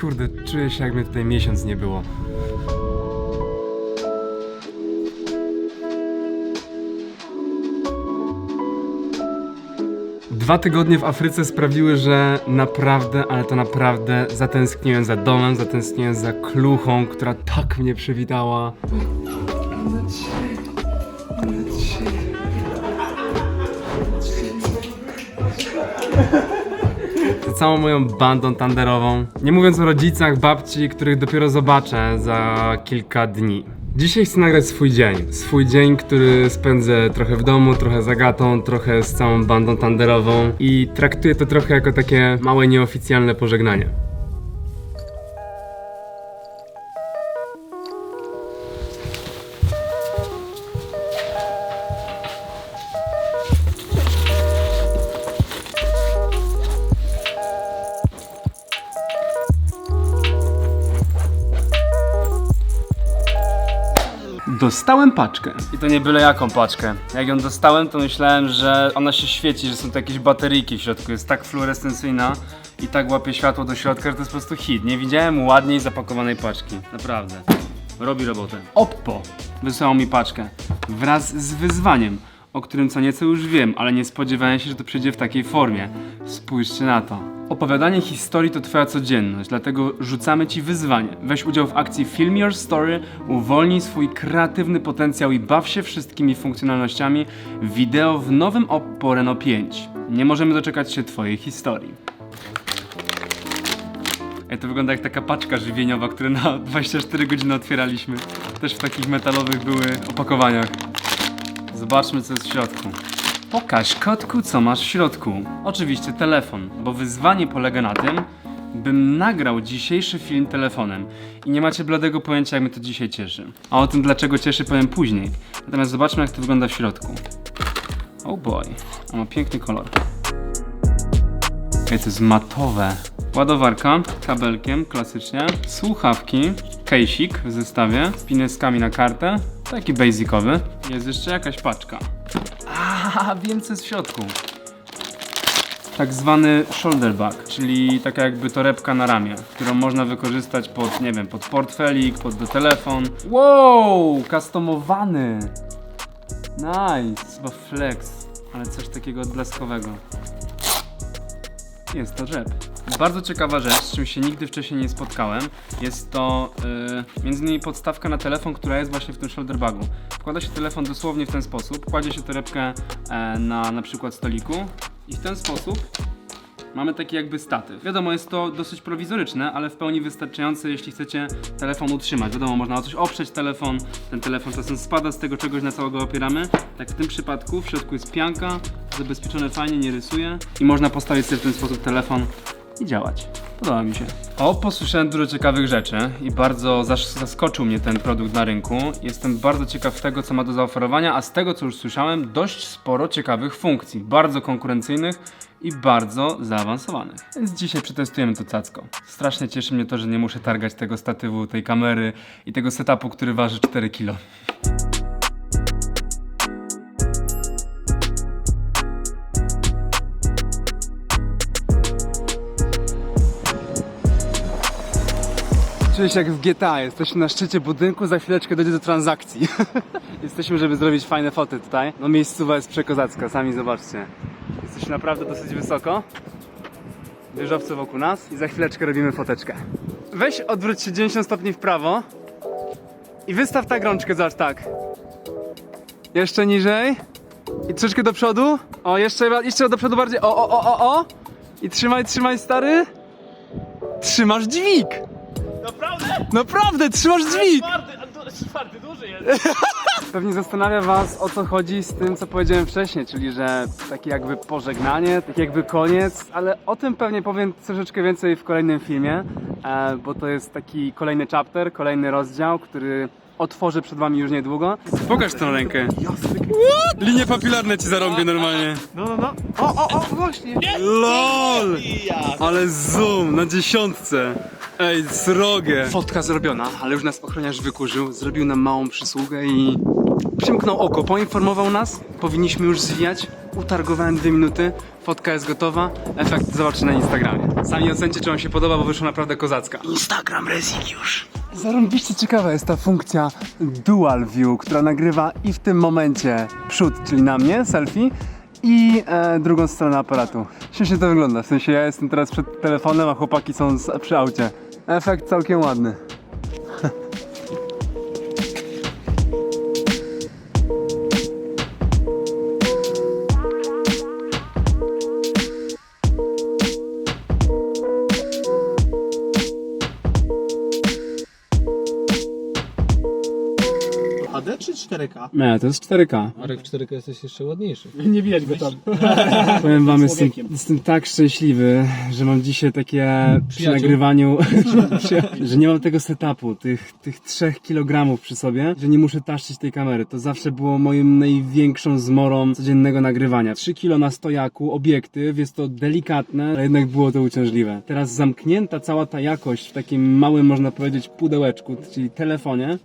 Kurde, czuję się jak mnie tutaj miesiąc nie było. Dwa tygodnie w Afryce sprawiły, że naprawdę, ale to naprawdę zatęskniłem za domem, zatęskniłem za kluchą, która tak mnie przywitała. Za całą moją bandą tanderową. Nie mówiąc o rodzicach, babci, których dopiero zobaczę za kilka dni. Dzisiaj chcę nagrać swój dzień. Swój dzień, który spędzę trochę w domu, trochę z Agatą, trochę z całą bandą tanderową i traktuję to trochę jako takie małe, nieoficjalne pożegnanie. Dostałem paczkę. I to nie byle jaką paczkę. Jak ją dostałem, to myślałem, że ona się świeci, że są to jakieś bateryjki w środku. Jest tak fluorescencyjna i tak łapie światło do środka, że to jest po prostu hit. Nie widziałem ładniej zapakowanej paczki. Naprawdę. Robi robotę. Oppo wysłał mi paczkę wraz z wyzwaniem, o którym co nieco już wiem, ale nie spodziewałem się, że to przyjdzie w takiej formie. Spójrzcie na to. Opowiadanie historii to twoja codzienność, dlatego rzucamy ci wyzwanie. Weź udział w akcji Film Your Story, uwolnij swój kreatywny potencjał i baw się wszystkimi funkcjonalnościami wideo w nowym Oppo Reno 5. Nie możemy doczekać się twojej historii. Ej, to wygląda jak taka paczka żywieniowa, które na 24 godziny otwieraliśmy. Też w takich metalowych były opakowaniach. Zobaczmy, co jest w środku. Pokaż kotku, co masz w środku. Oczywiście telefon, bo wyzwanie polega na tym, bym nagrał dzisiejszy film telefonem. I nie macie bladego pojęcia, jak mnie to dzisiaj cieszy. A o tym, dlaczego cieszy, powiem później. Natomiast zobaczmy, jak to wygląda w środku. Oh boy, a ma piękny kolor. Ej, to jest matowe. Ładowarka, kabelkiem, klasycznie. Słuchawki, kejsik w zestawie, z pineskami na kartę. Taki basicowy. Jest jeszcze jakaś paczka. A, wiem co jest w środku. Tak zwany shoulder bag, czyli taka jakby torebka na ramię, którą można wykorzystać pod, nie wiem, pod portfelik, pod do telefon. Wow, customowany. Nice, chyba flex, ale coś takiego odblaskowego. Jest to rzep. Bardzo ciekawa rzecz, z czym się nigdy wcześniej nie spotkałem. Jest to yy, między innymi podstawka na telefon, która jest właśnie w tym shoulder bagu. Wkłada się telefon dosłownie w ten sposób, kładzie się torebkę e, na na przykład stoliku i w ten sposób mamy taki jakby statyw. Wiadomo, jest to dosyć prowizoryczne, ale w pełni wystarczające, jeśli chcecie telefon utrzymać. Wiadomo, można o coś oprzeć telefon, ten telefon czasem spada z tego czegoś, na co go opieramy. Tak w tym przypadku w środku jest pianka, zabezpieczone fajnie, nie rysuje i można postawić sobie w ten sposób telefon i działać. Podoba mi się. O, posłyszałem dużo ciekawych rzeczy i bardzo zaskoczył mnie ten produkt na rynku. Jestem bardzo ciekaw tego, co ma do zaoferowania, a z tego, co już słyszałem, dość sporo ciekawych funkcji, bardzo konkurencyjnych i bardzo zaawansowanych. Więc dzisiaj przetestujemy to cacko. Strasznie cieszy mnie to, że nie muszę targać tego statywu, tej kamery i tego setupu, który waży 4 kg. Czuję się jak w GTA, jesteśmy na szczycie budynku, za chwileczkę dojdzie do transakcji. Jesteśmy, żeby zrobić fajne foty tutaj. No miejscowa jest przekozacka, sami zobaczcie. Jesteśmy naprawdę dosyć wysoko. Wieżowce wokół nas i za chwileczkę robimy foteczkę. Weź odwróć się 90 stopni w prawo i wystaw tak rączkę, zobacz tak. Jeszcze niżej i troszeczkę do przodu. O, jeszcze, jeszcze do przodu bardziej. O, o, o, o, o. I trzymaj, trzymaj stary. Trzymasz dźwig. Naprawdę? Trzymasz dźwig! Czwarty, a du- czwarty duży jest. Pewnie zastanawia was o co chodzi z tym co powiedziałem wcześniej, czyli że takie jakby pożegnanie, taki jakby koniec, ale o tym pewnie powiem troszeczkę więcej w kolejnym filmie, e, bo to jest taki kolejny chapter, kolejny rozdział, który otworzę przed wami już niedługo. Pokaż tą rękę. Linie papilarne ci zarąbię normalnie. No, no, no. O, o, o, właśnie. LOL! Ale zoom na dziesiątce. Ej, srogie. Fotka zrobiona, ale już nas ochroniarz wykurzył. Zrobił nam małą przysługę i przymknął oko, poinformował nas. Powinniśmy już zwijać. utargowałem dwie minuty, fotka jest gotowa, efekt zobaczcie na Instagramie. Sami ocencie, czy wam się podoba, bo wyszła naprawdę kozacka. Instagram Rezik już. Zarąbiście ciekawa jest ta funkcja Dual View, która nagrywa i w tym momencie przód, czyli na mnie, selfie, i e, drugą stronę aparatu. Śmiesznie to wygląda, w sensie ja jestem teraz przed telefonem, a chłopaki są z, przy aucie. Efekt całkiem ładny. HD czy 4K? Nie, to jest 4K. Marek w 4K jesteś jeszcze ładniejszy. Nie widać go tam. Powiem wam, jestem, jestem tak szczęśliwy, że mam dzisiaj takie przy nagrywaniu, że nie mam tego setupu, tych, tych 3 kg przy sobie, że nie muszę taszczyć tej kamery. To zawsze było moim największą zmorą codziennego nagrywania. 3 kg na stojaku, obiektyw, jest to delikatne, ale jednak było to uciążliwe. Teraz zamknięta cała ta jakość w takim małym, można powiedzieć, pudełeczku, czyli telefonie,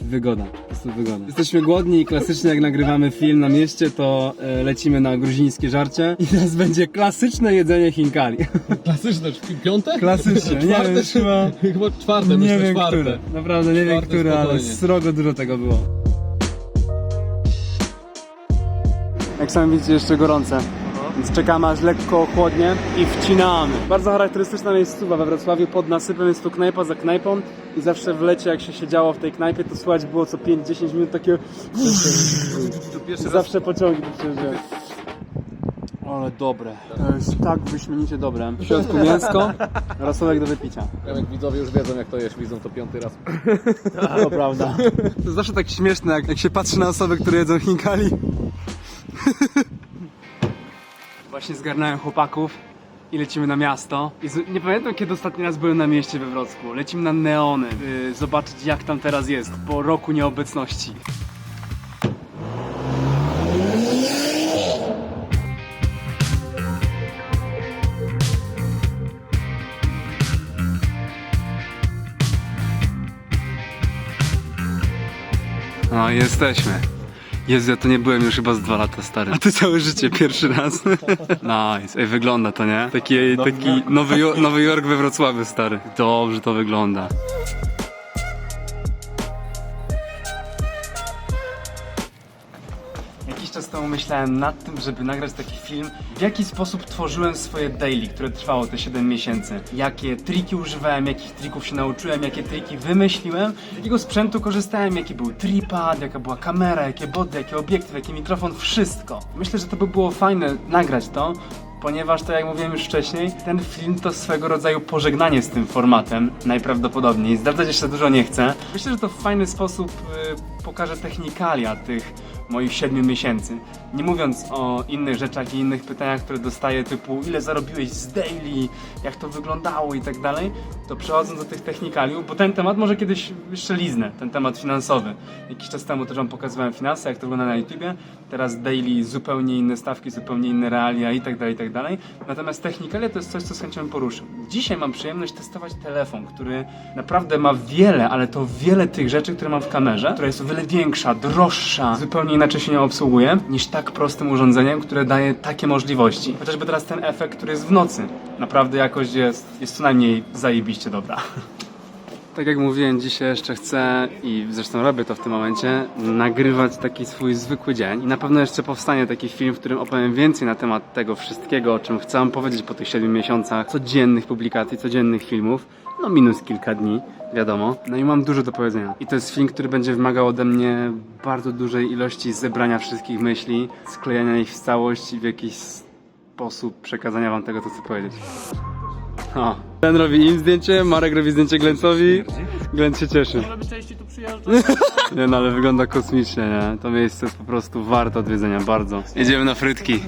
jest wygoda, po prostu wygoda. Jesteśmy głodni i klasycznie jak nagrywamy film na mieście, to e, lecimy na gruzińskie żarcie i teraz będzie klasyczne jedzenie Chinkali. Klasyczne, piąte? Klasycznie, nie Czwarte? wiem, już chyba... Chyba czwarte, Nie myślę wiem, czwarte. które. Naprawdę nie wiem, Czwarte które, ale spokojnie. srogo dużo tego było. Jak sami widzicie, jeszcze gorące. Więc czekamy aż lekko ochłodnie i wcinamy. Bardzo charakterystyczna miejscowa we Wrocławiu pod nasypem jest tu knajpa za knajpą i zawsze w lecie jak się siedziało w tej knajpie to słychać było co 5-10 minut takie To pierwszy raz zawsze pociągi tu przejeżdżają. Ale dobre. To jest tak wyśmienicie dobre. W środku mięsko, rosołek do wypicia. jak widzowie już wiedzą jak to jest, widzą to piąty raz. To prawda. To jest zawsze tak śmieszne, jak, jak się patrzy na osoby, które jedzą chinkali. Właśnie zgarnąłem chłopaków i lecimy na miasto. I z, nie pamiętam kiedy ostatni raz byłem na mieście we Wrocku. Lecimy na neony, by zobaczyć jak tam teraz jest po roku nieobecności. No jesteśmy. Jezu, ja to nie byłem już chyba z dwa lata stary. A ty całe życie pierwszy raz. Nice. Ej, wygląda to, nie? Taki, taki Nowy, Nowy Jork we Wrocławiu, stary. Dobrze to wygląda. Czas temu myślałem nad tym, żeby nagrać taki film, w jaki sposób tworzyłem swoje daily, które trwało te 7 miesięcy. Jakie triki używałem, jakich trików się nauczyłem, jakie triki wymyśliłem, jakiego sprzętu korzystałem, jaki był tripad, jaka była kamera, jakie body, jaki obiektyw, jaki mikrofon, wszystko. Myślę, że to by było fajne nagrać to, ponieważ, tak jak mówiłem już wcześniej, ten film to swego rodzaju pożegnanie z tym formatem, najprawdopodobniej. Zdradzać jeszcze dużo nie chcę. Myślę, że to w fajny sposób y, pokaże technikalia tych moich 7 miesięcy. Nie mówiąc o innych rzeczach i innych pytaniach, które dostaję, typu ile zarobiłeś z daily, jak to wyglądało i tak dalej, to przechodząc do tych technikaliów, bo ten temat może kiedyś jeszcze liznę, ten temat finansowy. Jakiś czas temu też wam pokazywałem finanse, jak to wygląda na YouTubie, teraz daily zupełnie inne stawki, zupełnie inne realia i tak dalej, i tak dalej. Natomiast technikalia to jest coś, co z chęcią bym poruszył. Dzisiaj mam przyjemność testować telefon, który naprawdę ma wiele, ale to wiele tych rzeczy, które mam w kamerze, która jest o wiele większa, droższa, zupełnie inaczej się nie obsługuje, niż tak prostym urządzeniem, które daje takie możliwości. Chociażby teraz ten efekt, który jest w nocy. Naprawdę jakość jest, jest co najmniej zajebiście dobra. Tak jak mówiłem, dzisiaj jeszcze chcę i zresztą robię to w tym momencie, nagrywać taki swój zwykły dzień. I na pewno jeszcze powstanie taki film, w którym opowiem więcej na temat tego wszystkiego, o czym chcę powiedzieć po tych 7 miesiącach codziennych publikacji, codziennych filmów. No minus kilka dni, wiadomo. No i mam dużo do powiedzenia. I to jest film, który będzie wymagał ode mnie bardzo dużej ilości zebrania wszystkich myśli, sklejania ich w całość i w jakiś sposób przekazania wam tego, co chcę powiedzieć. O. Ten robi im zdjęcie, Marek robi zdjęcie Glencowi. Glenc się cieszy. Żeby częściej tu przyjeżdżać. Nie no, ale wygląda kosmicznie, nie? To miejsce jest po prostu warte odwiedzenia, bardzo. Jedziemy na frytki.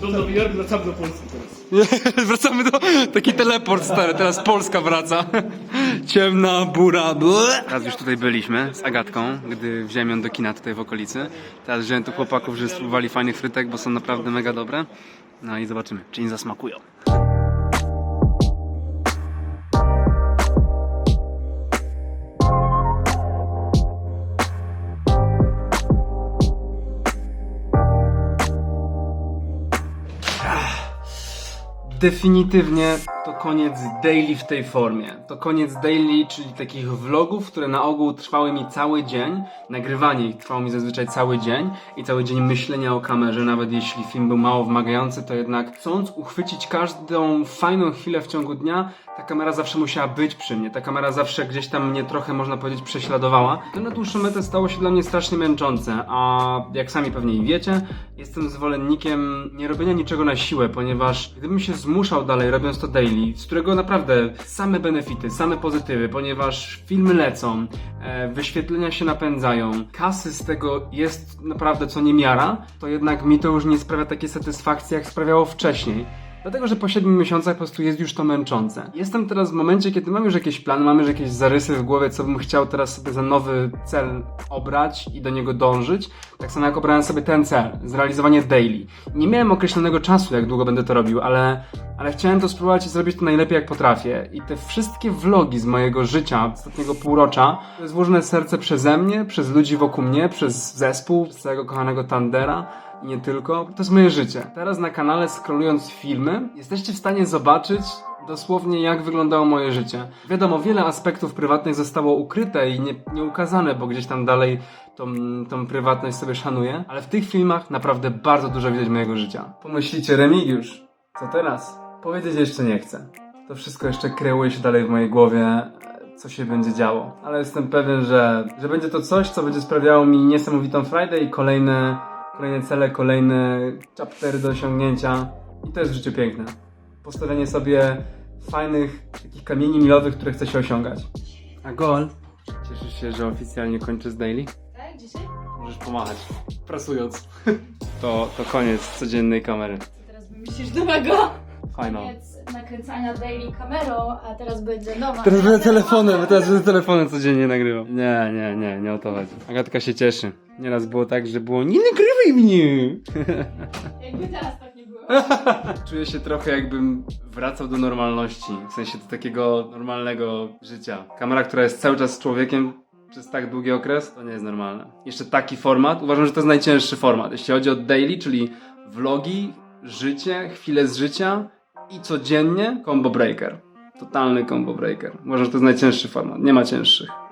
Do Nowy Jork, wracamy do Polski teraz. Wracamy do... Taki teleport stary, teraz Polska wraca. Ciemna, bura, ble. Raz już tutaj byliśmy z Agatką, gdy wziąłem ją do kina tutaj w okolicy. Teraz wziąłem tu chłopaków, że spróbowali fajnych frytek, bo są naprawdę mega dobre. No i zobaczymy, czy im zasmakują. Definitywnie to koniec daily w tej formie. To koniec daily, czyli takich vlogów, które na ogół trwały mi cały dzień. Nagrywanie ich trwało mi zazwyczaj cały dzień i cały dzień myślenia o kamerze, nawet jeśli film był mało wymagający, to jednak chcąc uchwycić każdą fajną chwilę w ciągu dnia, ta kamera zawsze musiała być przy mnie. Ta kamera zawsze gdzieś tam mnie trochę, można powiedzieć, prześladowała. To na dłuższą metę stało się dla mnie strasznie męczące, a jak sami pewnie wiecie, jestem zwolennikiem nie robienia niczego na siłę, ponieważ gdybym się zmuszał dalej robiąc to daily, z którego naprawdę same benefity, same pozytywy, ponieważ filmy lecą, e, wyświetlenia się napędzają, kasy z tego jest naprawdę co niemiara, to jednak mi to już nie sprawia takiej satysfakcji, jak sprawiało wcześniej. Dlatego, że po 7 miesiącach po prostu jest już to męczące. Jestem teraz w momencie, kiedy mam już jakieś plany, mam już jakieś zarysy w głowie, co bym chciał teraz sobie za nowy cel obrać i do niego dążyć. Tak samo jak obrałem sobie ten cel, zrealizowanie daily. Nie miałem określonego czasu, jak długo będę to robił, ale, ale chciałem to spróbować i zrobić to najlepiej, jak potrafię. I te wszystkie vlogi z mojego życia, ostatniego półrocza, to jest serce przeze mnie, przez ludzi wokół mnie, przez zespół, przez całego kochanego Tandera i nie tylko. To jest moje życie. Teraz na kanale scrollując filmy, jesteście w stanie zobaczyć dosłownie jak wyglądało moje życie. Wiadomo, wiele aspektów prywatnych zostało ukryte i nie, nie ukazane, bo gdzieś tam dalej tą, tą prywatność sobie szanuję, ale w tych filmach naprawdę bardzo dużo widać mojego życia. Pomyślicie, Remigiusz, co teraz? Powiedzieć jeszcze nie chcę. To wszystko jeszcze kreuje się dalej w mojej głowie, co się będzie działo. Ale jestem pewien, że, że będzie to coś, co będzie sprawiało mi niesamowitą frajdę i kolejne, kolejne cele, kolejne chaptery do osiągnięcia. I to jest w życiu piękne. Postawienie sobie fajnych takich kamieni milowych, które chce się osiągać. A gol? Cieszysz się, że oficjalnie kończę z daily? Tak, dzisiaj? Możesz pomachać. Prasując. To, to koniec codziennej kamery. Co teraz wymyślisz nowego? Koniec nakręcania daily kamerą, a teraz będzie nowa. Teraz będę telefonem, bo teraz będę telefonem codziennie nagrywał. Nie, nie, nie, nie o to chodzi. Agatka się cieszy. Nieraz było tak, że było nie nagrywaj mnie! Jakby teraz tak nie było. Czuję się trochę jakbym wracał do normalności, w sensie do takiego normalnego życia. Kamera, która jest cały czas z człowiekiem przez tak długi okres, to nie jest normalne. Jeszcze taki format, uważam, że to jest najcięższy format. Jeśli chodzi o daily, czyli vlogi, życie, chwile z życia i codziennie, combo breaker. Totalny combo breaker. Uważam, że to jest najcięższy format, nie ma cięższych.